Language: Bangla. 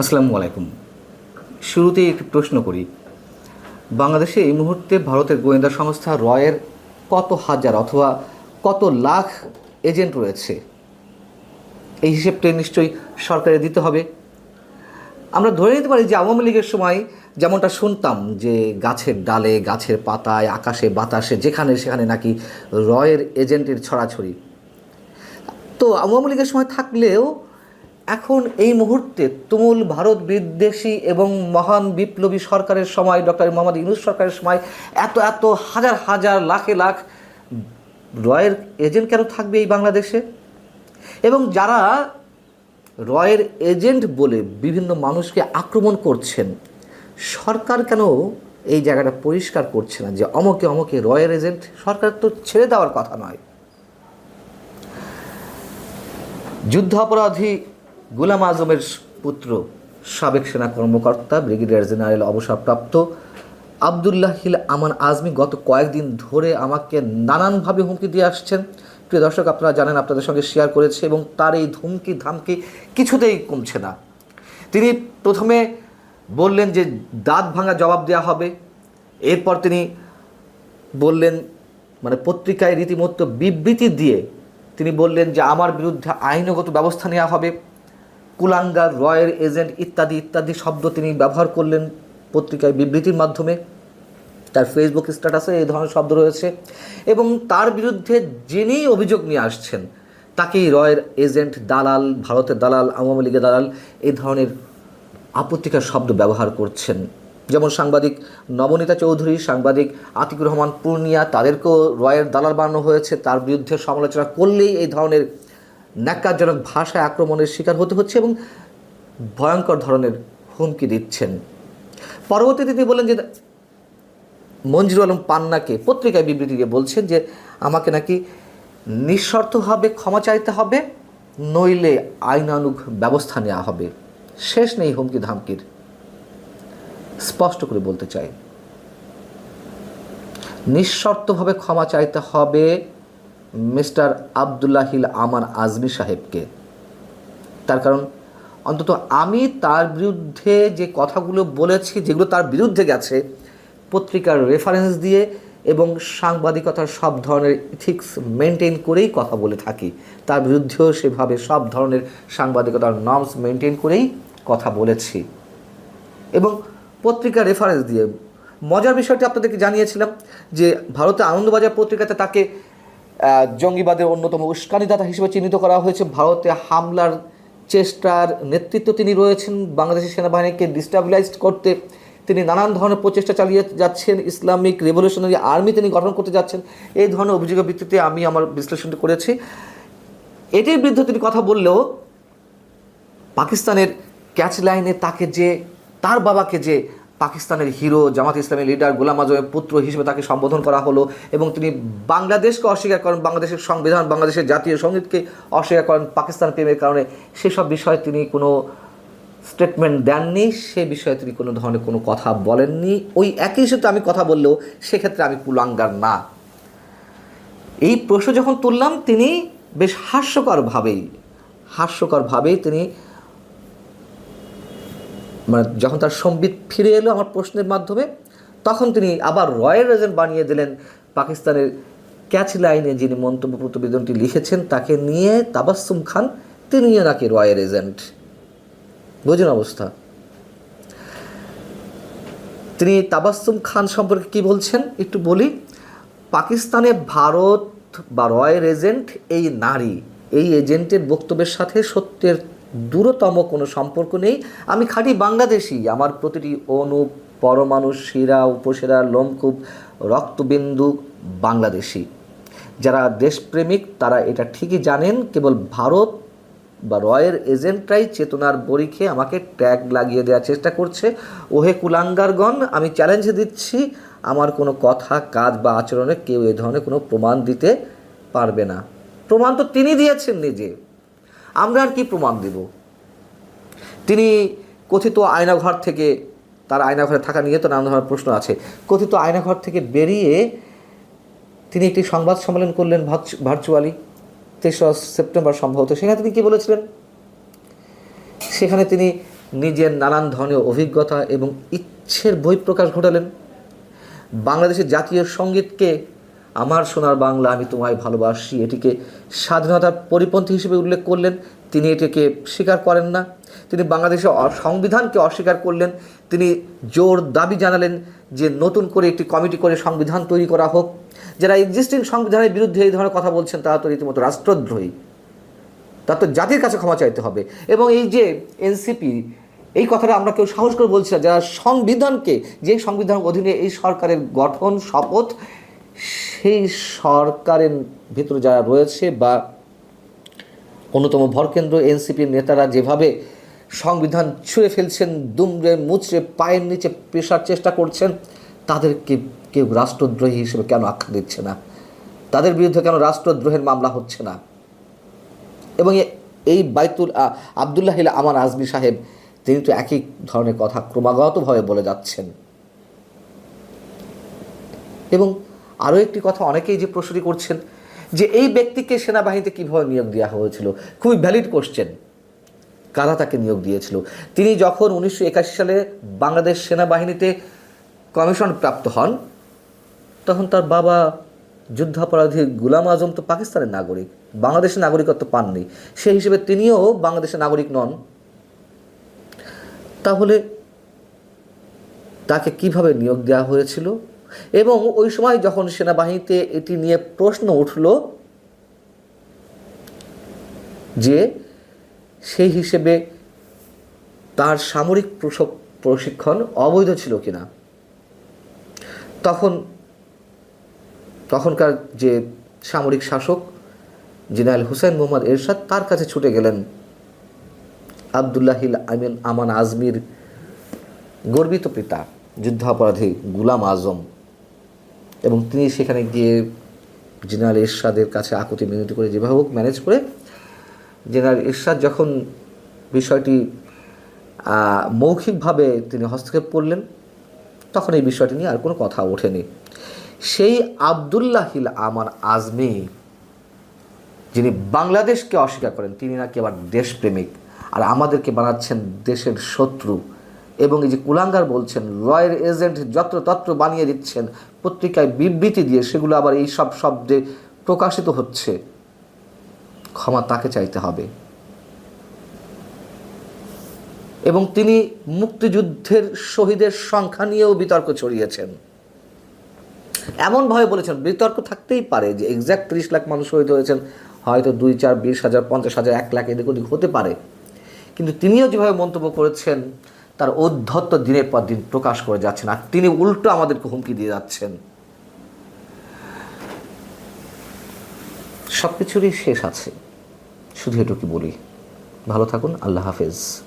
আসসালামু আলাইকুম। শুরুতেই একটি প্রশ্ন করি। বাংলাদেশে এই মুহূর্তে ভারতের গোয়েন্দা সংস্থা রয়ের কত হাজার অথবা কত লাখ এজেন্ট রয়েছে? এই হিসেবটা নিশ্চয়ই সরকারের দিতে হবে। আমরা ধরে নিতে পারি যে আওয়ামী লীগের সময় যেমনটা শুনতাম যে গাছের ডালে, গাছের পাতায়, আকাশে, বাতাসে, যেখানে সেখানে নাকি রয়ের এজেন্টের ছড়াছড়ি। তো আওয়ামী লীগের সময় থাকলেও এখন এই মুহূর্তে তুমুল ভারত বিদ্বেষী এবং মহান বিপ্লবী সরকারের সময়, ডক্টর মোহাম্মদ ইউনুস সরকারের সময় এত এত হাজার হাজার, লাখে লাখ রয়ের এজেন্ট কেন থাকবে এই বাংলাদেশে? এবং যারা রয়ের এজেন্ট বলে বিভিন্ন মানুষকে আক্রমণ করছেন, সরকার কেন এই জায়গাটা পরিষ্কার করছে না যে অমকে অমকে রয়ের এজেন্ট? সরকার তো ছেড়ে দেওয়ার কথা নয়। যুদ্ধাপরাধী গুলাম আজমের পুত্র সাবেক সেনা কর্মকর্তা, ব্রিগেডিয়ার জেনারেল অবসরপ্রাপ্ত আবদুল্লাহ হিল আমান আজমি গত কয়েকদিন ধরে আমাকে নানানভাবে হুমকি দিয়ে আসছেন। প্রিয় দর্শক, আপনারা জানেন, আপনাদের সঙ্গে শেয়ার করেছে এবং তার এই ধুমকি, ধামকি কিছুতেই কমছে না। তিনি প্রথমে বললেন যে, দাঁত ভাঙা জবাব দেওয়া হবে। এরপর তিনি বললেন মানে পত্রিকায় রীতিমতো বিবৃতি দিয়ে তিনি বললেন যে, আমার বিরুদ্ধে আইনগত ব্যবস্থা নেওয়া হবে। কুলাঙ্গার রয়ের এজেন্ট ইত্যাদি ইত্যাদি শব্দ তিনি ব্যবহার করলেন পত্রিকায় বিবৃতির মাধ্যমে। তার ফেসবুক স্ট্যাটাসে এই ধরনের শব্দ রয়েছে এবং তার বিরুদ্ধে যিনি অভিযোগ নিয়ে আসছেন, তাকেই রয়ের এজেন্ট দালাল, ভারতের দালাল, আওয়ামী লীগের দালাল এই ধরনের আপত্তিকর শব্দ ব্যবহার করছেন। যেমন সাংবাদিক নবনীতা চৌধুরী, সাংবাদিক আতিকুর রহমান পূর্ণিয়া, তাদেরকেও রয়ের দালাল বানানো হয়েছে। তার বিরুদ্ধে সমালোচনা করলেই এই ধরনের ন্যাক্কারজনক ভাষায় আক্রমণের শিকার হতে হচ্ছে এবং ভয়ঙ্কর ধরনের হুমকি দিচ্ছেন। পরবর্তীতে তিনি বললেন যে মঞ্জুর আলম পান্নাকে পত্রিকায় বিবৃতি দিয়ে বলছেন যে আমাকে নাকি নিঃশর্তভাবে ক্ষমা চাইতে হবে, নইলে আইনানুগ ব্যবস্থা নেওয়া হবে। শেষ নেই হুমকি ধামকির। স্পষ্ট করে বলতে চাই নিঃশর্তভাবে ক্ষমা চাইতে হবে মিস্টার আবদুল্লাহিল আমান আজমি সাহেবকে। তার কারণ, অন্তত আমি তার বিরুদ্ধে যে কথাগুলো বলেছি, যেগুলো তার বিরুদ্ধে গেছে, পত্রিকার রেফারেন্স দিয়ে এবং সাংবাদিকতার সব ধরনের ইথিক্স মেনটেন করেই কথা বলে থাকি। তার বিরুদ্ধেও সেভাবে সব ধরনের সাংবাদিকতার নর্মস মেনটেন করেই কথা বলেছি। এবং পত্রিকার রেফারেন্স দিয়ে, মজার বিষয়টি আপনাদেরকে জানিয়েছিলাম যে ভারতে আনন্দবাজার পত্রিকাতে তাকে জঙ্গিবাদের অন্যতম উস্কানিদাতা হিসেবে চিহ্নিত করা হয়েছে। ভারতে হামলার চেষ্টার নেতৃত্ব তিনি রয়েছেন। বাংলাদেশের সেনাবাহিনীকে ডিস্টাবিলাইজড করতে তিনি নানান ধরনের প্রচেষ্টা চালিয়ে যাচ্ছেন। ইসলামিক রেভলিউশনারি আর্মি তিনি গঠন করতে যাচ্ছেন। এই ধরনের অভিযোগের ভিত্তিতে আমি আমার বিশ্লেষণটি করেছি। এটির বিরুদ্ধে তিনি কথা বললেও পাকিস্তানের ক্যাচ লাইনে তাকে যে, তার বাবাকে যে পাকিস্তানের হিরো, জামাত ইসলামী লিডার গোলাম আজমের পুত্র হিসেবে তাকে সম্বোধন করা হলো এবং তিনি বাংলাদেশকে অস্বীকার করেন, বাংলাদেশের সংবিধান, বাংলাদেশের জাতীয় সঙ্গীতকে অস্বীকার করেন পাকিস্তান প্রেমের কারণে। সেসব বিষয়ে তিনি কোনো স্টেটমেন্ট দেননি, সে বিষয়ে তিনি কোনো ধরনের কোনো কথা বলেননি। ওই একই সাথে আমি কথা বললেও সেক্ষেত্রে আমি কুলাঙ্গার না। এই প্রশ্ন যখন তুললাম, তিনি বেশ হাস্যকরভাবেই হাস্যকরভাবেই তিনি মানে যখন তার সম্বিত ফিরে এলো আমার প্রশ্নের মাধ্যমে, তখন তিনি আবার রয়্যাল এজেন্ট বানিয়ে দিলেন পাকিস্তানের ক্যাচ লাইনে যিনি মন্তব্য প্রতিবেদনটি লিখেছেন, তাকে নিয়ে তাবাসুম খান, তিনিও নাকি রয়্যাল এজেন্ট বোঝেন অবস্থা। তিনি তাবাসুম খান সম্পর্কে কি বলছেন? একটু বলি। পাকিস্তানে ভারত বা রয়্যাল এজেন্ট এই নারী, এই এজেন্টের বক্তব্যের সাথে সত্যের দূরতম কোনো সম্পর্ক নেই। আমি খাঁটি বাংলাদেশি। আমার প্রতিটি অনু পরমাণু, শিরা, উপশিরা, লোমকূপ, রক্তবিন্দু বাংলাদেশি। যারা দেশপ্রেমিক, তারা এটা ঠিকই জানেন, কেবল ভারত বা রয়ের এজেন্টরাই চেতনার বরিখে আমাকে ট্যাগ লাগিয়ে দেওয়ার চেষ্টা করছে। ওহে কুলাঙ্গারগণ, আমি চ্যালেঞ্জ দিচ্ছি। আমার কোনো কথা, কাজ বা আচরণে কেউ এ ধরনের কোনো প্রমাণ দিতে পারবে না। প্রমাণ তো তিনি দিয়েছেন নিজে। আমরা আর কি প্রমাণ দেব? তিনি কথিত আয়নাঘর থেকে তার আয়নাঘরে থাকা নিয়ে তো নানা ধরনের প্রশ্ন আছে। কথিত আয়নাঘর থেকে বেরিয়ে তিনি একটি সংবাদ সম্মেলন করলেন ভার্চুয়ালি, তেসরা সেপ্টেম্বর সম্ভবত। সেখানে তিনি কী বলেছিলেন? সেখানে তিনি নিজের নানান ধরনের অভিজ্ঞতা এবং ইচ্ছের বহিঃপ্রকাশ ঘটালেন। বাংলাদেশের জাতীয় সঙ্গীতকে আমার সোনার বাংলা আমি তোমায় ভালোবাসি। এটিকে স্বাধীনতার পরিপন্থী হিসেবে উল্লেখ করলেন। তিনি এটিকে স্বীকার করেন না। তিনি বাংলাদেশের সংবিধানকে অস্বীকার করলেন। তিনি জোর দাবি জানালেন যে নতুন করে একটি কমিটি করে সংবিধান তৈরি করা হোক। যারা এক্সিস্টিং সংবিধানের বিরুদ্ধে এই ধরনের কথা বলছেন, তারা তো রীতিমতো রাষ্ট্রদ্রোহী। তার তো জাতির কাছে ক্ষমা চাইতে হবে। এবং এই যে এনসিপি এই কথাটা আমরা কেউ সাহস করে বলছি না। যারা সংবিধানকে, যে সংবিধান অধীনে এই সরকারের গঠন, শপথ সেই সরকারের ভিতরে যারা রয়েছে বা অন্যতম ভরকেন্দ্র এনসিপির নেতারা যেভাবে সংবিধান ছুঁড়ে ফেলছেন, দুমড়ে মুচড়ে পায়ের নিচে পেশার চেষ্টা করছেন, তাদেরকে কেউ রাষ্ট্রদ্রোহী হিসেবে কেন আখ্যা দিচ্ছে না? তাদের বিরুদ্ধে কেন রাষ্ট্রদ্রোহের মামলা হচ্ছে না? এবং এই বাইতুল আবদুল্লাহ আমান আজমি সাহেব, তিনি তো একই ধরনের কথা ক্রমাগতভাবে বলে যাচ্ছেন। এবং আরও একটি কথা অনেকেই যে প্রশ্নটি করছেন, যে এই ব্যক্তিকে সেনাবাহিনীতে কীভাবে নিয়োগ দেওয়া হয়েছিল? খুবই ভ্যালিড কোশ্চেন কারা তাকে নিয়োগ দিয়েছিল? তিনি যখন উনিশশো একাশি সালে বাংলাদেশ সেনাবাহিনীতে কমিশন প্রাপ্ত হন, তখন তার বাবা যুদ্ধাপরাধী গুলাম আজম তো পাকিস্তানের নাগরিক, বাংলাদেশের নাগরিকত্ব পাননি। সেই হিসেবে তিনিও বাংলাদেশের নাগরিক নন। তাহলে তাকে কীভাবে নিয়োগ দেওয়া হয়েছিল? এবং ওই সময় যখন সেনাবাহিনীতে এটি নিয়ে প্রশ্ন উঠল যে সেই হিসেবে তার সামরিক প্রশিক্ষণ অবৈধ ছিল কিনা, তখন তখনকার যে সামরিক শাসক জেনারেল হুসেন মোহাম্মদ এরশাদ তার কাছে ছুটে গেলেন। আবদুল্লাহিল আমিন আমান আজমির, গর্বিত পিতা, যুদ্ধাপরাধী, গুলাম আজম এবং তিনি সেখানে গিয়ে জেনারেল এরশাদের কাছে আকুতি মিনতি করে যেভাবে হোক ম্যানেজ করে জেনারেল এরশাদ যখন বিষয়টি মৌখিকভাবে তিনি হস্তক্ষেপ করলেন, তখন এই বিষয়টি নিয়ে আর কোনো কথা ওঠেনি। সেই আবদুল্লাহিল আমার আজমি, যিনি বাংলাদেশকে অস্বীকার করেন, তিনি নাকি আবার দেশপ্রেমিক, আর আমাদেরকে বানাচ্ছেন দেশের শত্রু। এবং এই যে কুলাঙ্গার বলছেন, রয়ের এজেন্ট যত্রতত্র বানিয়ে দিচ্ছেন, পত্রিকায় বিবৃতি দিয়ে সেগুলো আবার এই সব শব্দে প্রকাশিত হচ্ছে। ক্ষমা তাকে চাইতে হবে। এবং তিনি মুক্তিযুদ্ধের শহীদের সংখ্যা নিয়েও বিতর্ক ছড়িয়েছেন। এমনভাবে বলেছেন, বিতর্ক থাকতেই পারে যে এক্স্যাক্ট ত্রিশ লাখ মানুষ শহীদ হয়েছেন, হয়তো দুই চার, বিশ হাজার, পঞ্চাশ হাজার, এক লাখ, এদিক ওদিক হতে পারে। কিন্তু তিনিও যেভাবে মন্তব্য করেছেন তার ঔদ্ধত্য দিনের পর দিন প্রকাশ করে যাচ্ছেন আর তিনি উল্টো আমাদেরকে হুমকি দিয়ে যাচ্ছেন। সব কিছুরই শেষ আছে। শুধু এটুকু বলি। ভালো থাকুন, আল্লাহ হাফেজ।